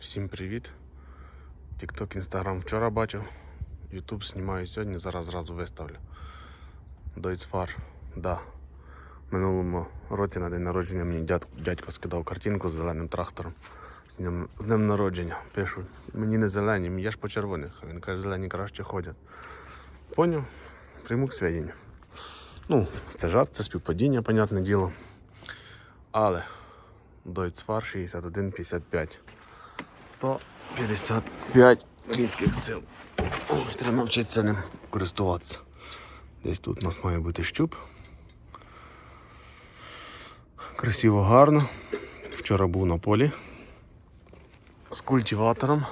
Всім привіт. TikTok, Instagram вчора бачив. YouTube знімаю сьогодні, зараз зразу виставлю. Дойцфар, да. Минулому році на день народження мені дядь, дядько скидав картинку з зеленим трактором. З днем, з днем народження. Пишу, мені не зелені, я ж по червоних. Він каже, зелені краще ходять. Поняв? Прийму к сведенню. Ну, це жарт, це співпадіння, понятне діло. Але Дойцфар 6155. 155 кінських сил. Ой, треба навчитися ним користуватися. Десь тут у нас має бути щуп. Красиво, гарно. Вчора був на полі з культиватором.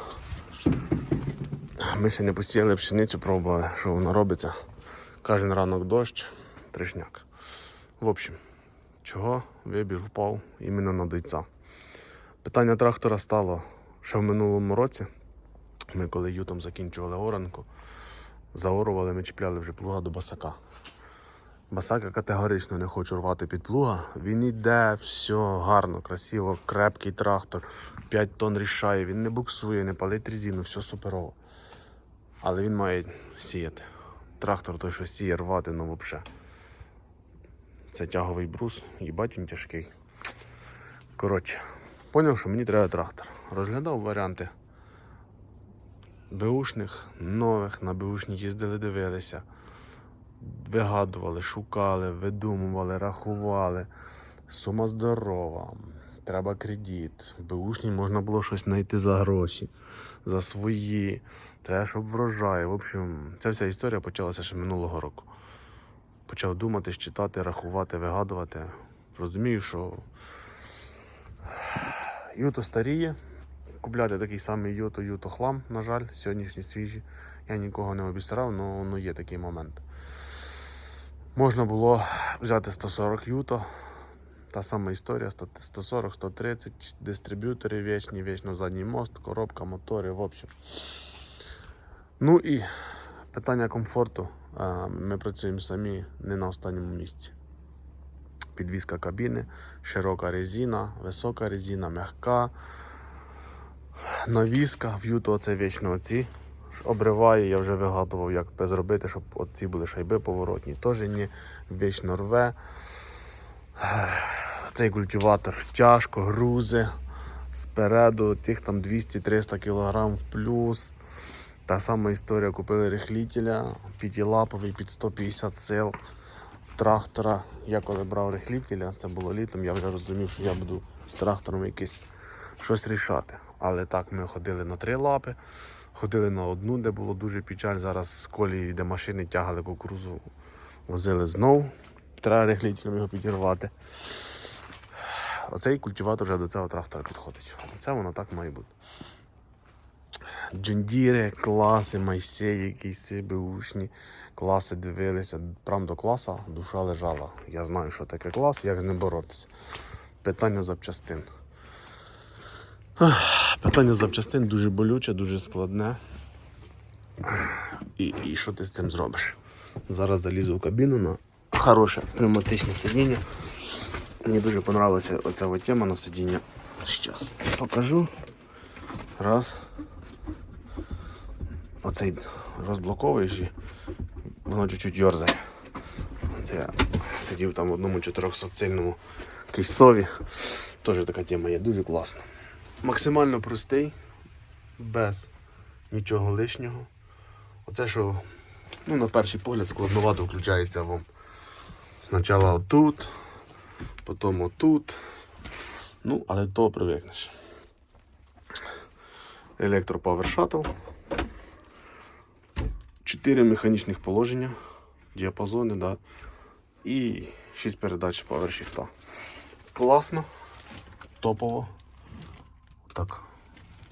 Ми ще не посіяли пшеницю, пробували, що воно робиться. Кожен ранок дощ, трешняк. В общем, чого вибір впав іменно на дойця. Питання трактора стало ще в минулому році. Ми коли ютом закінчували оранку, заорували, ми чіпляли вже плуга до басака. Басака категорично не хочу рвати під плуга. Він іде, все гарно, красиво, крепкий трактор, 5 тонн рішає, він не буксує, не палить резину, все суперово. Але він має сіяти. Трактор той, що сіє, рвати, ну взагалі. Це тяговий брус, їбать він тяжкий. Коротше, поняв, що мені треба трактор. Розглядав варіанти беушних, нових, на беушні їздили, дивилися. Вигадували, шукали, видумували, рахували. Сума здорова. Треба кредит. В беушні можна було щось знайти за гроші, за свої. Треба, щоб врожай. В общем, ця вся історія почалася ще минулого року. Почав думати, читати, рахувати, вигадувати. Розумію, що Юто старіє. Купляти такий самий Юто, Юто хлам, на жаль, сьогоднішні свіжі. Я нікого не обісрав, але ну, є такий момент. Можна було взяти 140 Юто. Та сама історія, 140, 130, дистриб'ютори вічні, вічно задній мост, коробка, мотори, в общем. Ну і питання комфорту. Ми працюємо самі не на останньому місці. Підвізка кабіни, широка резина, висока резина, м'яка. Навіска, в Юту це вічно оці. Обриває, я вже вигадував, як зробити, щоб оці були шайби поворотні. Теж ні, вічно рве. Цей культиватор тяжко, грузи. Спереду тих там 200-300 кг в плюс. Та сама історія купили рихлітеля, п'ятилаповий під 150 сил трактора. Я коли брав рихлітеля, це було літом, я вже розумів, що я буду з трактором якесь щось рішати. Але так, ми ходили на три лапи, ходили на одну, де було дуже печаль. Зараз з колії, де машини тягали кукурузу, возили знов. Треба рихлітелем його підірвати. Оцей культиватор вже до цього трактора підходить. Це воно так має бути. Джондіри, класи, майсеї, якісь беушні класи дивилися. Прям до класа душа лежала. Я знаю, що таке клас, як з ним боротися. Питання запчастин. Питання запчастин дуже болюче, дуже складне. І, і що ти з цим зробиш? Зараз залізу в кабіну на хороше пневматичне сидіння. Мені дуже понравилася оця тема на сидіння. Щас покажу. Раз. Оцей розблоковуючий, воно чуть-чуть йорзає. Це я сидів там в одному 400-сильному кейсові. Теж така тема є, дуже класна. Максимально простий, без нічого лишнього. Оце що ну, на перший погляд складновато включається вам. Спочатку отут, потім отут. Ну, але то привикнеш. Електро Power Shuttle. Чотири механічних положення, діапазони, да. і 6 передач PowerShift. Класно, топово. Так,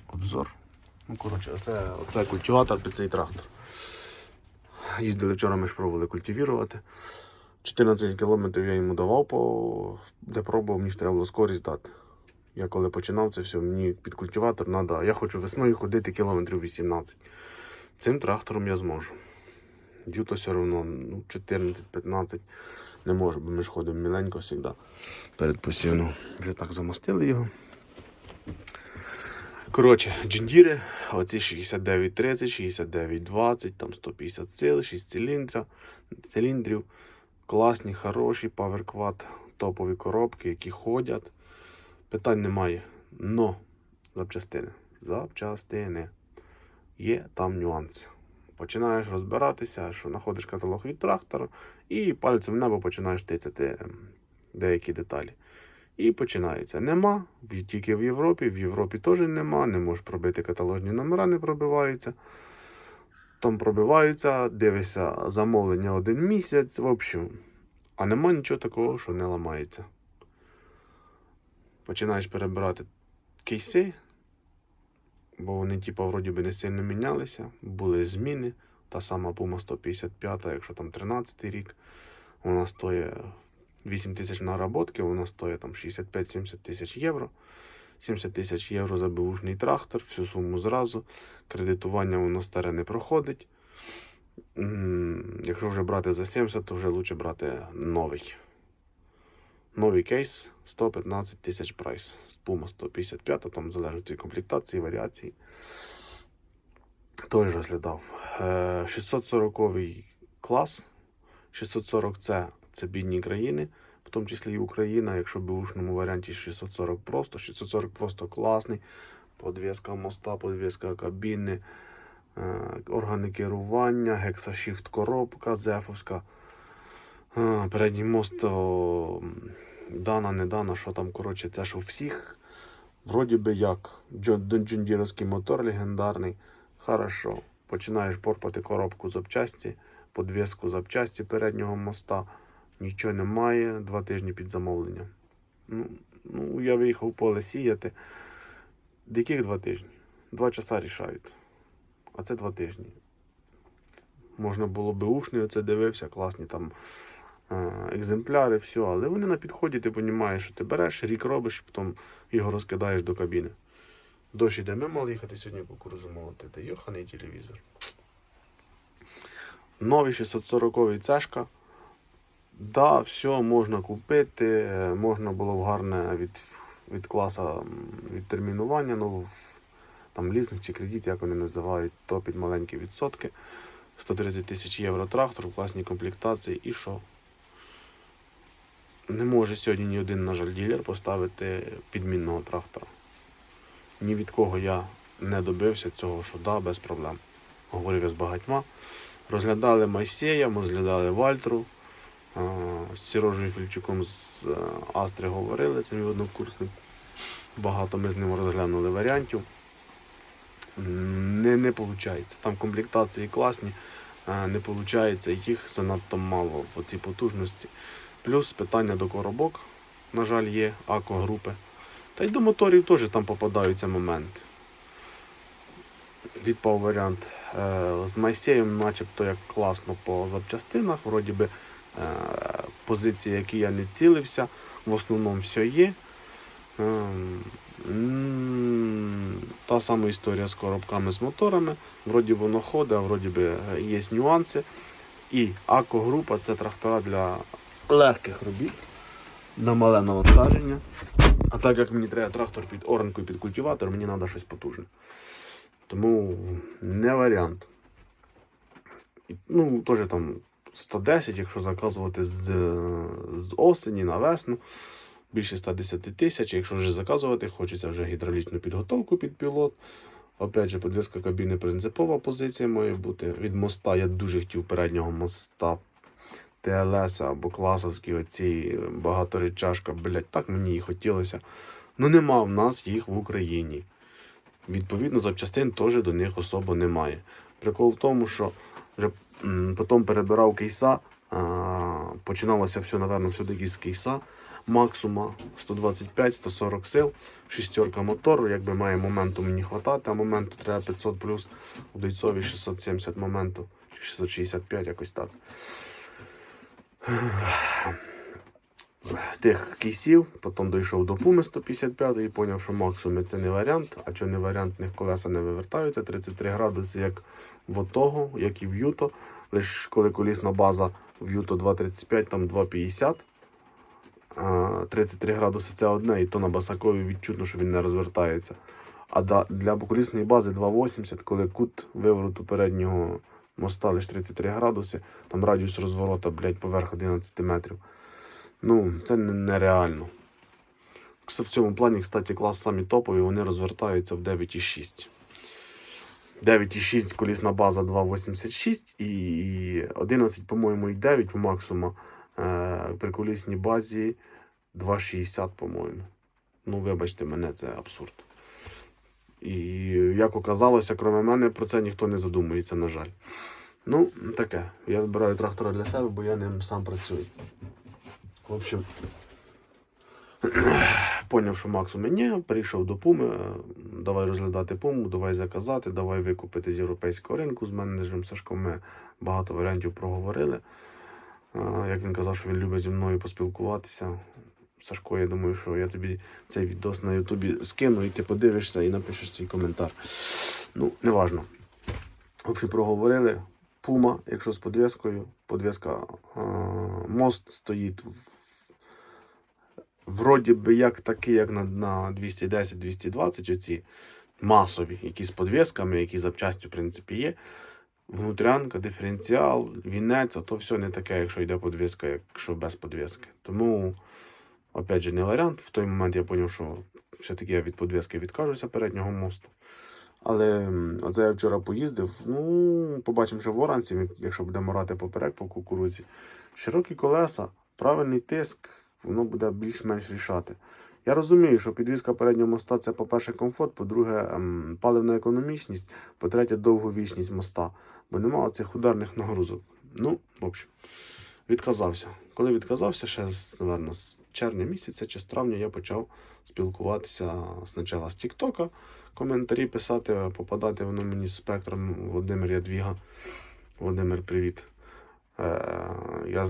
обзор. Ну, коротше, оце, оце культиватор під цей трактор. Їздили вчора, ми ж пробували культивірувати. 14 кілометрів я йому давав, по... де пробував, мені ж треба було скорість дати. Я коли починав це все, мені під культиватор треба. Я хочу весною ходити кілометрів 18. Цим трактором я зможу. Дюто все одно ну, 14-15 не можу, бо ми ж ходимо міленько завжди перед посівом. Вже так замостили його. Коротше, джендіри, оці 6930, 6920, там 150 сил, 6 циліндрів, циліндрів. Класні, хороші, PowerQuad, топові коробки, які ходять. Питань немає. Но запчастини. Запчастини. Є там нюанси. Починаєш розбиратися, що знаходиш каталог від трактора, і пальцем в небо починаєш тицяти ем, деякі деталі. І починається. Нема, тільки в Європі. В Європі теж нема, не можеш пробити каталожні номера, не пробиваються. Там пробиваються, дивишся замовлення один місяць. В общем, а нема нічого такого, що не ламається. Починаєш перебирати кейси, бо вони, типу, вроді би не сильно мінялися, були зміни. Та сама Puma 155, якщо там 13 рік, вона стоїть 8 тисяч наработки, вона стоїть там 65-70 тисяч євро. 70 тисяч євро за беушний трактор, всю суму зразу. Кредитування воно старе не проходить. Якщо вже брати за 70, то вже краще брати новий. Новий кейс 115 тисяч прайс. З Puma 155, там залежить від комплектації, варіації. Той ж розглядав. Е, 640 клас. 640 це, це бідні країни, в тому числі і Україна. Якщо в бушному варіанті 640 просто, 640 просто класний. Подвіска моста, подвіска кабіни, е, органи керування, гексашіфт коробка, зефовська. Передній мост м, дана, не дана, що там, коротше, це що у всіх. Вроді би як. Джон- Джондіровський мотор легендарний. Хорошо. Починаєш порпати коробку запчасті, подвіску запчасті переднього моста. Нічого немає. Два тижні під замовлення. Ну, ну я виїхав в поле сіяти. Яких два тижні? Два часа рішають. А це два тижні. Можна було би ушний, оце дивився, класні там екземпляри, все, але вони на підході, ти розумієш, що ти береш, рік робиш, потім його розкидаєш до кабіни. Дощ іде, ми мали їхати сьогодні кукурузу молотити. Йоханий телевізор. Новий 640 цешка. Да, все можна купити. е, Можна було б гарне від, від класа відтермінування, ну в- там лізинг чи кредит, як вони називають, то під маленькі відсотки. 130 тисяч євро трактор в класній комплектації. І що? Не може сьогодні ні один, на жаль, ділер поставити підмінного трактора. Ні від кого я не добився цього, що да, без проблем. Говорив я з багатьма. Розглядали Майсея, ми розглядали Вальтру. З Сірожею Фільчуком з е, Астри говорили, це мій однокурсник. Багато ми з ним розглянули варіантів. Не, не виходить. Там комплектації класні, не виходить, їх занадто мало по цій потужності. Плюс питання до коробок, на жаль, є, акогрупи. Та й до моторів теж там попадаються моменти. Відпав варіант е, з Майсеєм, начебто як класно по запчастинах. Вроді би е, позиції, які я не цілився, в основному все є. Ем, Та сама історія з коробками з моторами. Вроді воно ходить, а вроді би е, є нюанси. І АКО-група це трактора для легких робіт, на мале навантаження. А так як мені треба трактор під оранку і під культиватор, мені треба щось потужне. Тому не варіант. Ну, теж там 110, якщо заказувати з, з осені на весну, більше 110 тисяч. Якщо вже заказувати, хочеться вже гідравлічну підготовку під пілот. Опять же, подвіска кабіни принципова позиція має бути. Від моста я дуже хотів переднього моста ТЛС або класовські оці багаторечашка, блять, так мені і хотілося. Ну нема в нас їх в Україні. Відповідно, запчастин теж до них особо немає. Прикол в тому, що вже потім перебирав кейса, починалося все, напевно, все-таки з кейса. Максума 125-140 сил, шістерка мотору, якби має моменту мені хватати, а моменту треба 500 плюс у дойцові 670 моменту, чи 665, якось так. Тих кейсів, потім дійшов до Пуми 155 і зрозумів, що максимум це не варіант. А що не варіант, них колеса не вивертаються. 33 градуси, як в отого, як і в Юто. Лише коли колісна база в Юто 2,35, там 2,50. 33 градуси це одне, і то на басакові відчутно, що він не розвертається. А для колісної бази 2,80, коли кут вивороту переднього моста лише 33 градуси, там радіус розворота, блядь, поверх 11 метрів. Ну, це нереально. В цьому плані, кстати, клас самі топові, вони розвертаються в 9,6. 9,6 колісна база 2,86 і 11, по-моєму, і 9 в максимум е, при колісній базі 2,60, по-моєму. Ну, вибачте мене, це абсурд. І як оказалося, крім мене, про це ніхто не задумується, на жаль. Ну, таке. Я вибираю трактора для себе, бо я ним сам працюю. В общем, поняв, що Макс у мене, прийшов до Пуми, давай розглядати Пуму, давай заказати, давай викупити з європейського ринку. З менеджером Сашком ми багато варіантів проговорили. Як він казав, що він любить зі мною поспілкуватися. Сашко, я думаю, що я тобі цей відос на Ютубі скину, і ти подивишся і напишеш свій коментар. Ну, неважно. В общем, проговорили. Пума, якщо з подвіскою, подвіска е, мост стоїть в, вроді би як такий, як на, на 210-220, оці масові, які з подвісками, які запчасті, в принципі, є. Внутрянка, диференціал, вінець, то все не таке, якщо йде подвіска, якщо без подвіски. Тому, опять же, не варіант. В той момент я зрозумів, що все-таки я від подвіски відкажуся переднього мосту. Але оце я вчора поїздив. Ну, побачимо, що в оранці, якщо будемо рати поперек по кукурудзі. Широкі колеса, правильний тиск, воно буде більш-менш рішати. Я розумію, що підвізка переднього моста це, по-перше, комфорт, по-друге, ем, паливна економічність, по-третє, довговічність моста, бо немає цих ударних нагрузок. Ну, в общем, відказався. Коли відказався, ще напевно, з червня місяця чи з травня я почав спілкуватися спочатку з Тіктока, коментарі писати, попадати воно мені з спектром Володимир Ядвіга. Володимир, привіт. Е, я,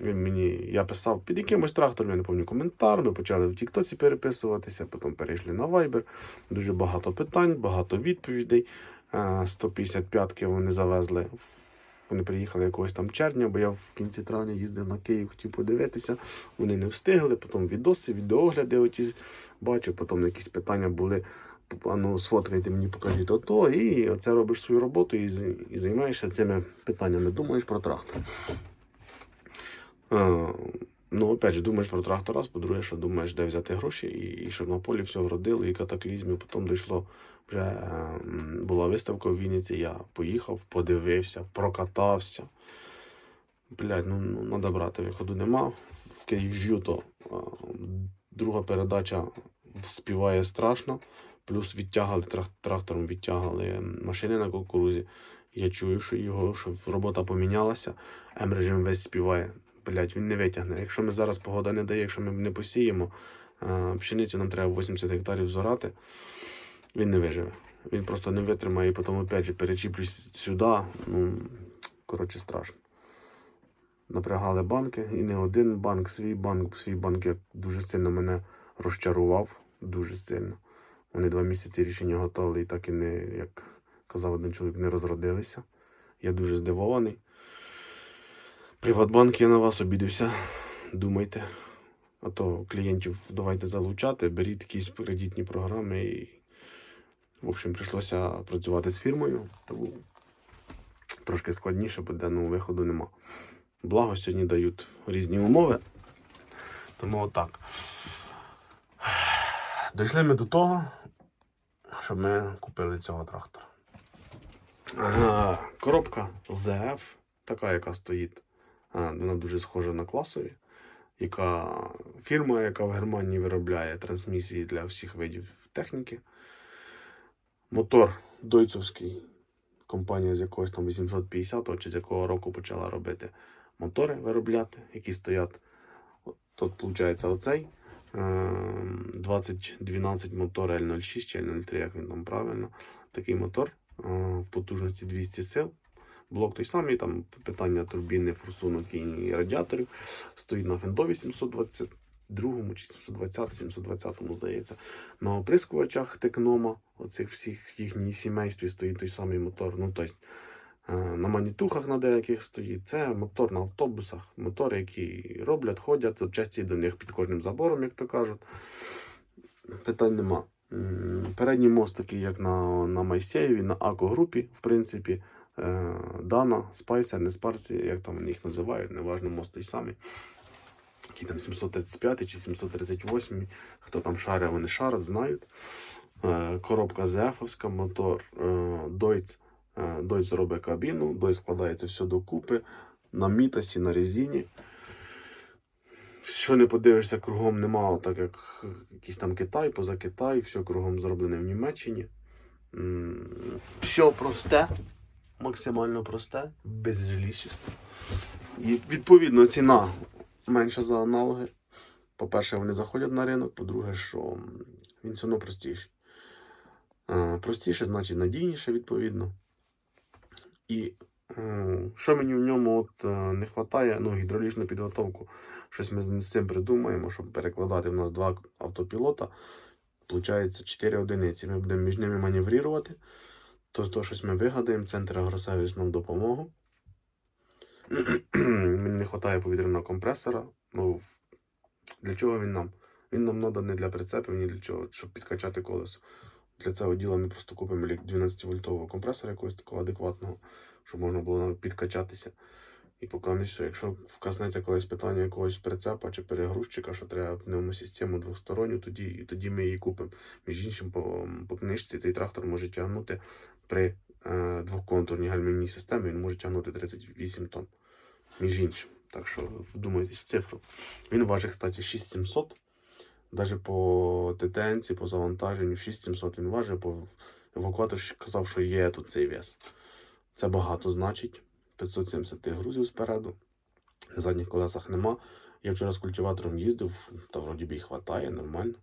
він мені, я писав під якимось трактором, я не пам'ятаю коментар. Ми почали в Тіктосі переписуватися, потім перейшли на Viber. Дуже багато питань, багато відповідей. Е, 155-ки вони завезли. Вони приїхали якогось там червня, бо я в кінці травня їздив на Київ, хотів подивитися. Вони не встигли, потім відоси, відеогляди оті бачив, потім якісь питання були. Ну, сфоткайте мені, покажіть ото, і оце робиш свою роботу і, і займаєшся цими питаннями. Думаєш про трактор. Ну, опять же, думаєш про трактор раз, по-друге, що думаєш, де взяти гроші, і, і щоб на полі все вродило, і катаклізмів. Потім дійшло, вже е, була виставка у Вінниці, я поїхав, подивився, прокатався. Блядь, ну, ну треба брати, виходу нема. В Київжю то е, друга передача співає страшно. Плюс відтягали трак- трактором, відтягали машини на кукурузі. Я чую, що його що робота помінялася, М-режим весь співає. Блять, він не витягне. Якщо ми зараз погода не дає, якщо ми не посіємо, а, пшеницю нам треба 80 гектарів зорати, він не виживе. Він просто не витримає і потім опять же перечіплюсь сюди. Ну, коротше, страшно. Напрягали банки, і не один банк, свій банк, свій банк як дуже сильно мене розчарував. Дуже сильно. Вони два місяці рішення готували і так і не, як казав один чоловік, не розродилися. Я дуже здивований. Приватбанк, я на вас обідився. Думайте. А то клієнтів давайте залучати, беріть якісь кредитні програми і. В общем, прийшлося працювати з фірмою, тому трошки складніше буде, ну виходу нема. Благо сьогодні дають різні умови. Тому отак. Дійшли ми до того, щоб ми купили цього трактора. Коробка ZF, така, яка стоїть. Вона дуже схожа на класові. Яка фірма, яка в Германії виробляє трансмісії для всіх видів техніки. Мотор дойцовський, компанія з якогось там 850-го чи з якого року почала робити мотори виробляти, які стоять. Тут, виходить, оцей. е, 2012 мотор L06 чи L03, як він там правильно. Такий мотор е, в потужності 200 сил. Блок той самий, там питання турбіни, форсунок і радіаторів. Стоїть на фендові 722 чи 720, 720, здається. На оприскувачах текнома, оцих всіх їхній сімействі стоїть той самий мотор. Ну, тобто, е, на манітухах на деяких стоїть. Це мотор на автобусах, мотори, які роблять, ходять, запчасті до них під кожним забором, як то кажуть. Питань нема. Передній мост як на, на Майсеєві, на Ако-групі, в принципі. Е, Дана, Спайсер, не Спарсі, як там їх називають, неважно, мост той самий. Який там 735 чи 738, хто там шарить, вони шарять, знають. Е, Коробка ЗФовська, мотор Deutz. Е, робить кабіну, Deutz складається все докупи на мітасі, на резині. Що не подивишся, кругом нема, так як якийсь там Китай, поза Китай, все кругом зроблене в Німеччині. Все просте, максимально просте, без жиліщества. І відповідно ціна менша за аналоги. По-перше, вони заходять на ринок, по-друге, що він все одно простіший. Простіше, значить надійніше, відповідно. І е, що мені в ньому от, е, не вистачає, ну, гідравлічну підготовку. Щось ми з цим придумаємо, щоб перекладати. У нас два автопілота. Получається 4 одиниці. Ми будемо між ними маневрувати. То, то щось ми вигадаємо, центр агросервіс нам допомогу. Мені не вистачає повітряного компресора. Ну, для чого він нам? Він нам треба не для прицепів, ні для чого, щоб підкачати колесо. Для цього діла ми просто купимо 12-вольтового компресора якогось такого адекватного, щоб можна було підкачатися. І поки все, якщо вказнеться колись питання якогось прицепа чи перегрузчика, що треба пневмосистему двосторонню, тоді, і тоді ми її купимо. Між іншим, по, по книжці цей трактор може тягнути при двоконтурній гальмівній системі, він може тягнути 38 тонн. Між іншим. Так що вдумайтесь в цифру. Він важить, кстати, 6700. Навіть по ТТНці, по завантаженню 6700 він важить, по евакуатор казав, що є тут цей вес. Це багато значить. 570 грузів спереду. На задніх колесах нема. Я вчора з культиватором їздив, та вроді би і хватає, нормально.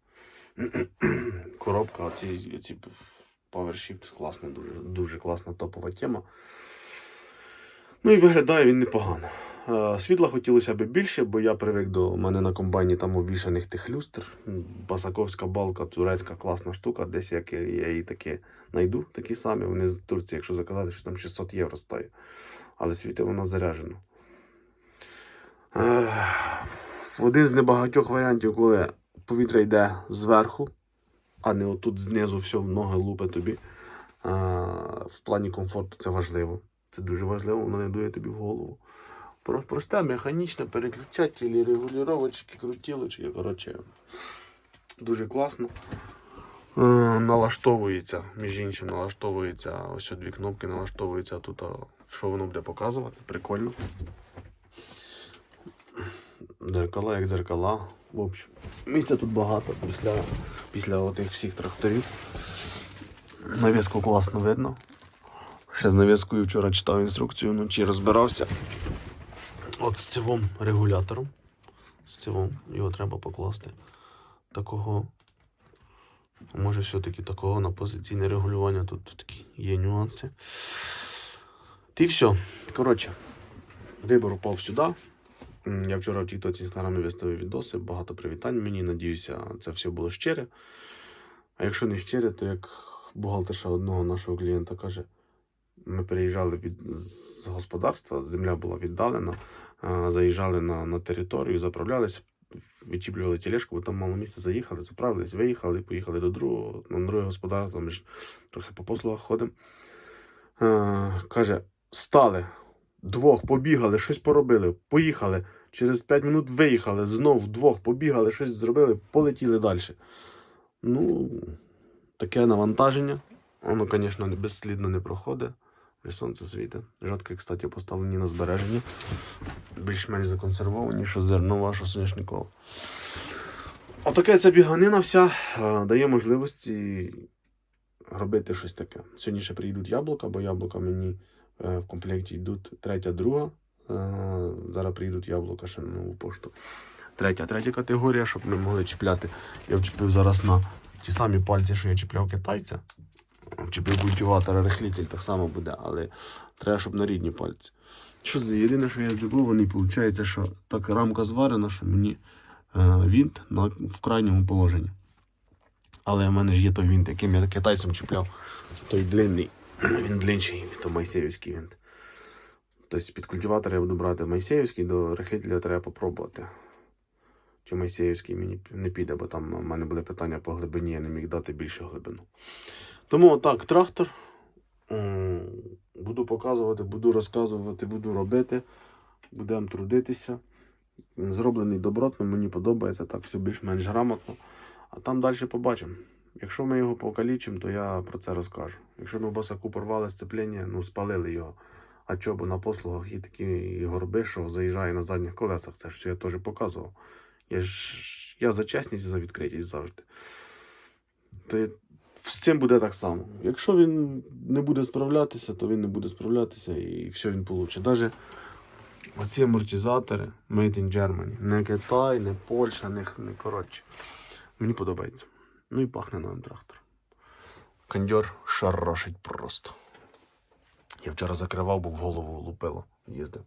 Коробка, оці, оці PowerShift, класна, дуже, дуже класна топова тема. Ну і виглядає він непогано. Е, Світла хотілося б більше, бо я привик до мене на комбайні там обвішаних тих люстр. Басаковська балка, турецька класна штука. Десь як я її таки знайду, такі самі. Вони з Турції, якщо заказати, що там 600 євро стоїть. Але світить вона заряджена. Е, Один з небагатьох варіантів, коли повітря йде зверху, а не отут знизу все в ноги лупе тобі. Е, В плані комфорту це важливо. Це дуже важливо, воно не дує тобі в голову. Про- Просте механічне переключателі, регулювачки, крутілочки, коротше. Дуже класно. Е, налаштовується, між іншим, налаштовується ось дві кнопки, налаштовується тут, що воно буде показувати. Прикольно. Дзеркала як дзеркала. В общем, місця тут багато після, після отих всіх тракторів. Навіску класно видно. Ще з навіскою вчора читав інструкцію, вночі розбирався. От з цивом регулятором. З цивом його треба покласти. Такого. Може, все-таки такого на позиційне регулювання. Тут, такі є нюанси. Ти все. Коротше, вибор упав сюди. Я вчора в Тіктоці інстаграмі виставив відоси, багато привітань мені. Надіюся, це все було щире. А якщо не щире, то як бухгалтерша одного нашого клієнта каже, ми переїжджали від з господарства, земля була віддалена, заїжджали на, на територію, заправлялися, відчіплювали тележку, бо там мало місця заїхали, заправились, виїхали, поїхали до другого, на друге господарство, ми ж трохи по послугах ходимо. Каже, стали, двох побігали, щось поробили, поїхали. Через 5 минут виїхали, знов вдвох побігали, щось зробили, полетіли далі. Ну, таке навантаження. Воно, звісно, безслідно не проходить. І сонце світить. Жодки, кстати, поставлені на збереження. Більш-менш законсервовані, що зернова, що соняшникова. Отаке ця біганина вся е, дає можливості робити щось таке. Сьогодні ще приїдуть яблука, бо яблука мені в комплекті йдуть третя, друга. Е, Зараз приїдуть яблука ще на нову пошту. Третя, третя категорія, щоб ми могли чіпляти. Я вчепив зараз на ті самі пальці, що я чіпляв китайця. Вчепив культиватор, рихлитель так само буде, але треба, щоб на рідні пальці. Що це єдине, що я здивований, виходить, що так рамка зварена, що мені е, вінт на, в крайньому положенні. Але в мене ж є той вінт, яким я китайцем чіпляв. Той длинний. Він длинший, то майсеївський вінт. Тобто під культиватор я буду брати майсеївський, до рихлителя треба попробувати. чи Майсеївський мені не піде, бо там в мене буде питання по глибині, я не міг дати більше глибину. Тому так, трактор. Буду показувати, буду розказувати, буду робити. Будемо трудитися. Зроблений добротно, мені подобається, так все більш-менш грамотно. А там далі побачимо. Якщо ми його покалічимо, то я про це розкажу. Якщо ми босаку порвали сцеплення, ну спалили його. А чого, бо на послугах є такі горби, що заїжджає на задніх колесах. Це ж все я теж показував. Я ж я за чесність і за відкритість завжди. То з цим буде так само. Якщо він не буде справлятися, то він не буде справлятися і все він получить. Навіть оці амортизатори Made in Germany. Не Китай, не Польща, не, не коротше. Мені подобається. Ну і пахне новим трактором. Кондьор шарошить просто. Я вчора закривав, бо в голову лупило, їздив.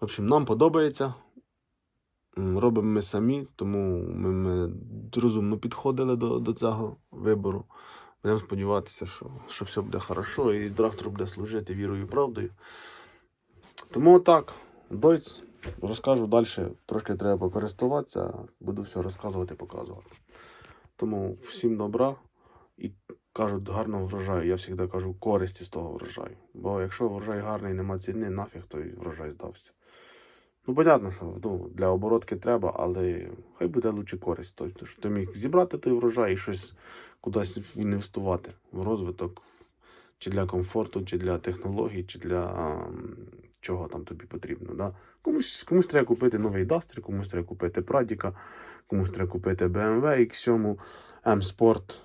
В общем, нам подобається. Робимо ми самі, тому ми, ми розумно підходили до, до цього вибору. Будемо сподіватися, що, що все буде хорошо і трактор буде служити вірою і правдою. Тому так, Дойц, розкажу далі. Трошки треба покористуватися, буду все розказувати, показувати. Тому всім добра і кажуть гарного врожаю. Я завжди кажу користі з того врожаю. Бо якщо врожай гарний, нема ціни, нафіг той врожай здався. Ну, понятно, що ну, для оборотки треба, але хай буде лучше користь. Тобто, що ти міг зібрати той врожай і щось кудись інвестувати в розвиток, чи для комфорту, чи для технологій, чи для чого там тобі потрібно. Да? Комусь, комусь треба купити новий Duster, комусь треба купити Прадіка, комусь треба купити BMW X7, M-Sport.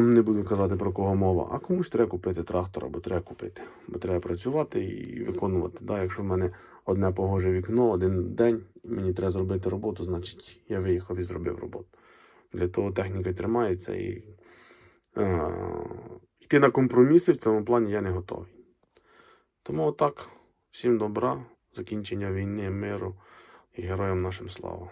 Не буду казати про кого мова, а комусь треба купити трактор, або треба купити. Бо треба працювати і виконувати. Да, якщо в мене одне погоже вікно, один день, мені треба зробити роботу, значить я виїхав і зробив роботу. Для того техніка тримається і е, йти на компроміси в цьому плані я не готовий. Тому отак, всім добра, закінчення війни, миру і героям нашим слава.